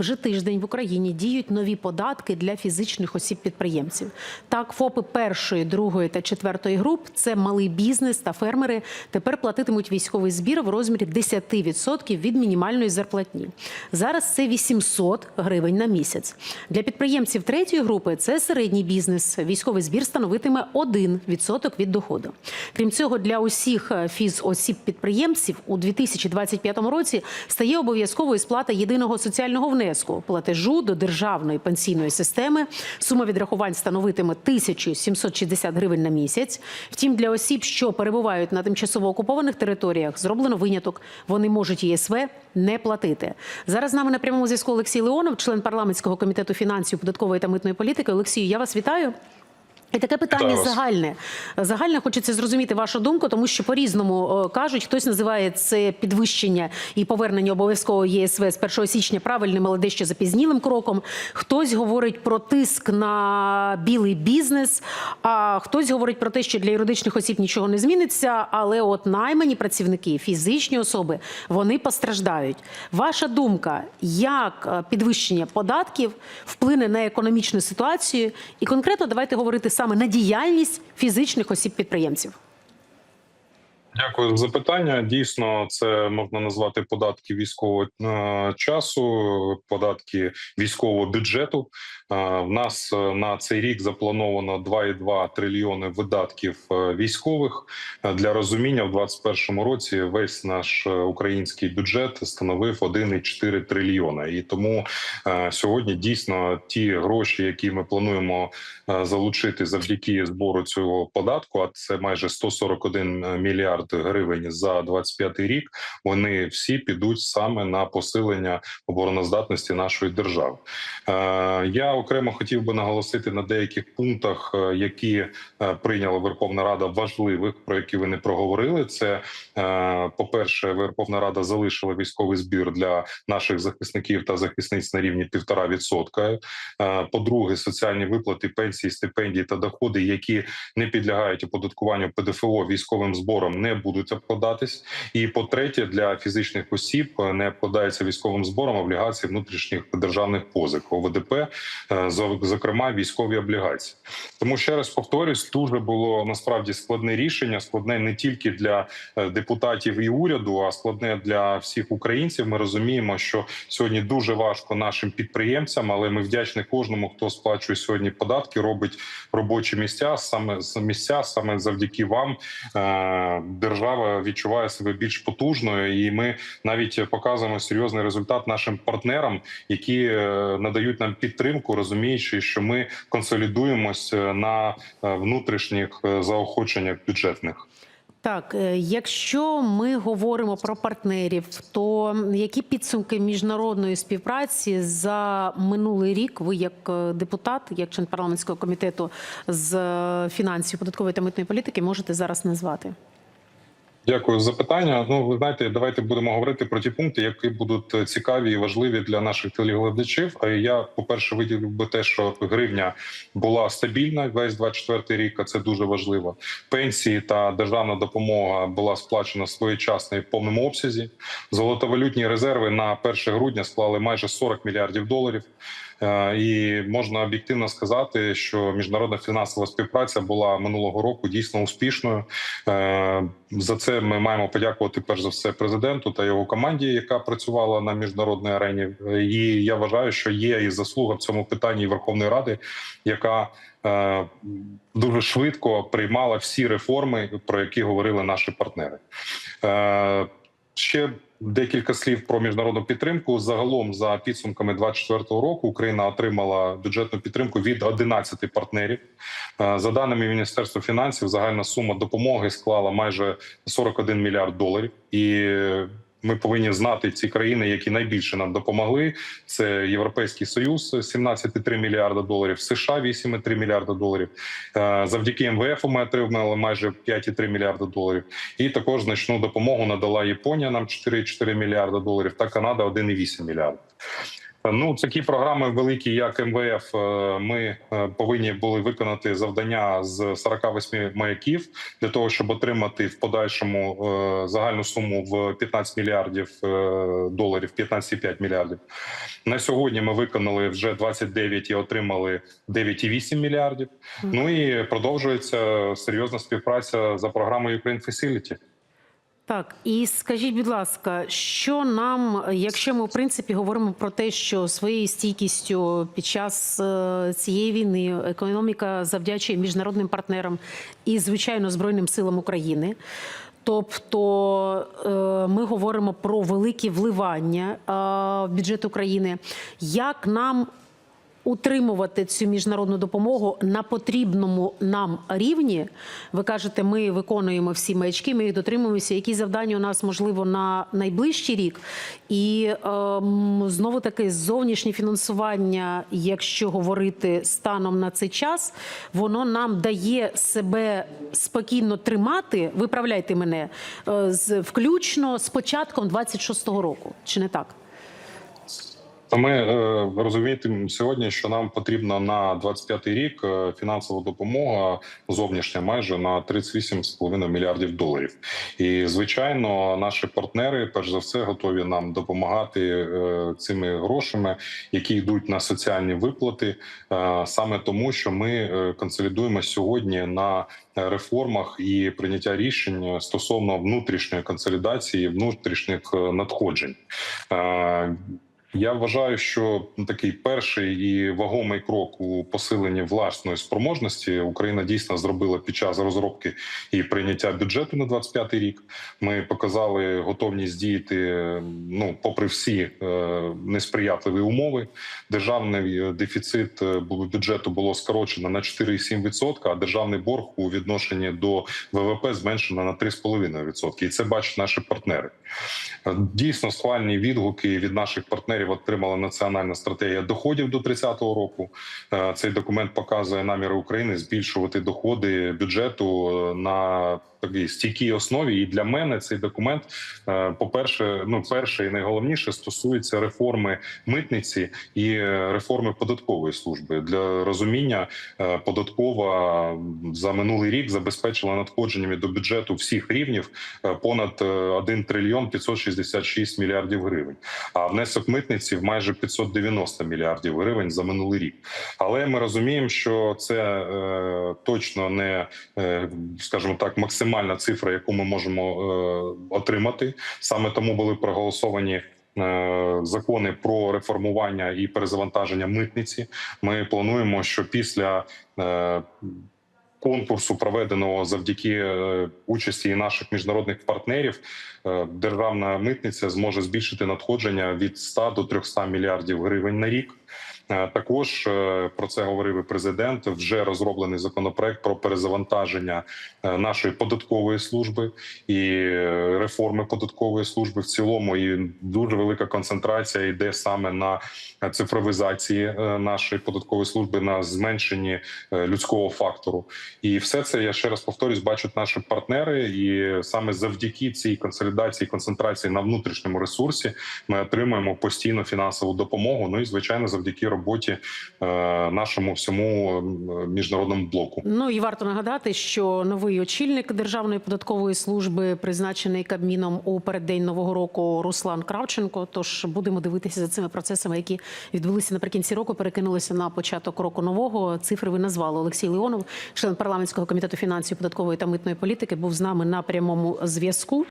Вже тиждень в Україні діють нові податки для фізичних осіб-підприємців. Так, ФОПи першої, другої та четвертої груп це малий бізнес та фермери. Тепер платитимуть військовий збір в розмірі 10% від мінімальної зарплатні. Зараз це 800 гривень на місяць. Для підприємців третьої групи це середній бізнес. Військовий збір становитиме 1% від доходу. Крім цього, для усіх е, фізосіб-підприємців у 2025 році стає обов'язковою сплата єдиного соціального внеску платежу до державної пенсійної системи. Сума відрахувань становитиме 1760 гривень на місяць. Втім, для осіб, що перебувають на тимчасово окупованих територіях, зроблено виняток. Вони можуть ЄСВ не платити. Зараз з нами на прямому зв'язку Олексій Леонов, член парламентського комітету фінансів, податкової та митної політики. Олексію, я вас вітаю. І таке питання вас. загальне. Загальне хочеться зрозуміти вашу думку, тому що по-різному е, кажуть, хтось називає це підвищення і повернення обов'язкового ЄСВ з 1 січня правильним, але дещо запізнілим кроком. Хтось говорить про тиск на білий бізнес, а хтось говорить про те, що для юридичних осіб нічого не зміниться, але от наймані працівники, фізичні особи, вони постраждають. Ваша думка, як е, підвищення податків вплине на економічну ситуацію? І конкретно давайте говорити саме на діяльність фізичних осіб-підприємців. Дякую за запитання. Дійсно, це можна назвати податки військового е, часу, податки військового бюджету. Е, В нас е, на цей рік заплановано 2,2 трильйони видатків військових. Для розуміння, в 2021 році весь наш український бюджет становив 1,4 трильйона. І тому сьогодні дійсно ті гроші, які ми плануємо залучити завдяки збору цього податку, а це майже 141 мільярд гривень за 25 рік. Вони всі підуть саме на посилення обороноздатності нашої держави. Е, Я окремо хотів би наголосити на деяких пунктах, е, які е, прийняла Верховна Рада важливих, про які ви не проговорили. Це е, по-перше, Верховна Рада залишила військовий збір для наших захисників та захисниць на рівні 1,5%. Е, По-друге, соціальні виплати, пенсії, стипендії та доходи, які не підлягають оподаткуванню ПДФО військовим збором, не будуть обкладатись. І по-третє, для фізичних осіб е, не обкладаються військовим збором облігації внутрішніх державних позик ОВДП, е, зокрема військові облігації. Тому ще раз повторюсь, дуже було насправді складне рішення. Складне не тільки для е, депутатів і уряду, а складне для всіх українців. Ми розуміємо, що сьогодні дуже важко нашим підприємцям, але ми вдячні кожному, хто сплачує сьогодні податки, робить робочі місця. Саме місця, саме завдяки вам держава відчуває себе більш потужною, і ми навіть показуємо серйозний результат нашим партнерам, які е, надають нам підтримку, розуміючи, що ми консолідуємось е, на е, внутрішніх заохоченнях бюджетних. Так, якщо ми говоримо про партнерів, то які підсумки міжнародної співпраці за минулий рік ви, як депутат, як член парламентського комітету з фінансів, податкової та митної політики, можете зараз назвати? Дякую за питання. Ну, ви знаєте, давайте будемо говорити про ті пункти, які будуть е, цікаві і важливі для наших телеглядачів. А я, по перше, виділив би те, що гривня була стабільна весь 24 рік. А це дуже важливо. Пенсії та державна допомога була сплачена своєчасно і в повному обсязі. Золотовалютні резерви на 1 грудня склали майже 40 мільярдів доларів. Е, І можна об'єктивно сказати, що міжнародна фінансова співпраця була минулого року дійсно успішною. Е, За це ми маємо подякувати перш за все президенту та його команді, яка працювала на міжнародній арені. І я вважаю, що є і заслуга в цьому питанні Верховної Ради, яка е, дуже швидко приймала всі реформи, про які говорили наші партнери. Ще декілька слів про міжнародну підтримку. Загалом, за підсумками 2024 року, Україна отримала бюджетну підтримку від 11 партнерів. Е, За даними Міністерства фінансів, загальна сума допомоги склала майже 41 мільярд доларів. І ми повинні знати ці країни, які найбільше нам допомогли. Це Європейський Союз 17,3 мільярда доларів, США 8,3 мільярда доларів. Е, Завдяки МВФ ми отримали майже 5,3 мільярда доларів. І також значну допомогу надала Японія нам 4,4 мільярда доларів та Канада 1,8 мільярда. Ну, такі програми великі, як МВФ, е, ми е, повинні були виконати завдання з 48 маяків для того, щоб отримати в подальшому е, загальну суму в 15 мільярдів доларів, 15,5 мільярдів. На сьогодні ми виконали вже 29 і отримали 9,8 мільярдів. Ну і продовжується серйозна співпраця за програмою Ukraine Facility. Так, і скажіть, будь ласка, що нам, якщо ми в принципі говоримо про те, що своєю стійкістю під час е, цієї війни економіка завдячує міжнародним партнерам і, звичайно, Збройним силам України. Тобто е, ми говоримо про великі вливання е, в бюджет України. Як нам утримувати цю міжнародну допомогу на потрібному нам рівні. Ви кажете, ми виконуємо всі маячки, ми їх дотримуємося. Які завдання у нас можливо на найближчий рік? І ем, знову таки зовнішнє фінансування, якщо говорити станом на цей час, воно нам дає себе спокійно тримати. Виправляйте мене е, з включно з початком 26-го року, чи не так? Та ми е, розуміємо сьогодні, що нам потрібна на 25-й рік е, фінансова допомога зовнішня майже на 38,5 мільярдів доларів. І звичайно, наші партнери, перш за все, готові нам допомагати е, цими грошами, які йдуть на соціальні виплати, саме тому, що ми консолідуємо сьогодні на реформах і прийняття рішень стосовно внутрішньої консолідації, внутрішніх надходжень. Е, я вважаю, що такий перший і вагомий крок у посиленні власної спроможності Україна дійсно зробила під час розробки і прийняття бюджету на 25 рік. Ми показали готовність діяти ну, попри всі е, несприятливі умови. Державний дефіцит е, бюджету було скорочено на 4,7%, а державний борг у відношенні до ВВП зменшено на 3,5%. І це бачать наші партнери. Е, Дійсно, схвальні відгуки від наших партнерів отримала національна стратегія доходів до 30-го року. Е, Цей документ показує наміри України збільшувати доходи бюджету е, на такій стійкій основі. І для мене цей документ, е, по перше, ну перше і найголовніше стосується реформи митниці і е, реформи податкової служби для розуміння. е, Податкова за минулий рік забезпечила надходженнями до бюджету всіх рівнів понад е, 1 трильйон 566 мільярдів гривень. А внесок митниці в майже 590 мільярдів гривень за минулий рік. Але ми розуміємо, що це точно не скажімо так, максимальна цифра, яку ми можемо е, отримати. Саме тому були проголосовані. е, Закони про реформування і перезавантаження митниці. Ми плануємо, що після е, конкурсу, проведеного завдяки участі наших міжнародних партнерів, державна митниця зможе збільшити надходження від 100 до 300 мільярдів гривень на рік. Е, Також е, про це говорив і президент. Вже розроблений законопроект про перезавантаження е, нашої податкової служби і реформи податкової служби в цілому. І дуже велика концентрація йде саме на цифровізації нашої податкової служби, на зменшенні людського фактору. І все це я ще раз повторюсь, бачать наші партнери, і саме завдяки цій консолідації, концентрації на внутрішньому ресурсі, ми отримуємо постійну фінансову допомогу. Ну і звичайно, завдяки роботі е, нашому всьому міжнародному блоку. Ну і варто нагадати, що новий очільник Державної податкової служби призначений Кабміном у переддень нового року Руслан Кравченко. Тож будемо дивитися за цими процесами, які відбулися наприкінці року. Перекинулися на початок року нового. Цифри ви назвали. Олексій Леонов, член парламентського комітету фінансів, податкової та митної політики, був з нами на прямому зв'язку.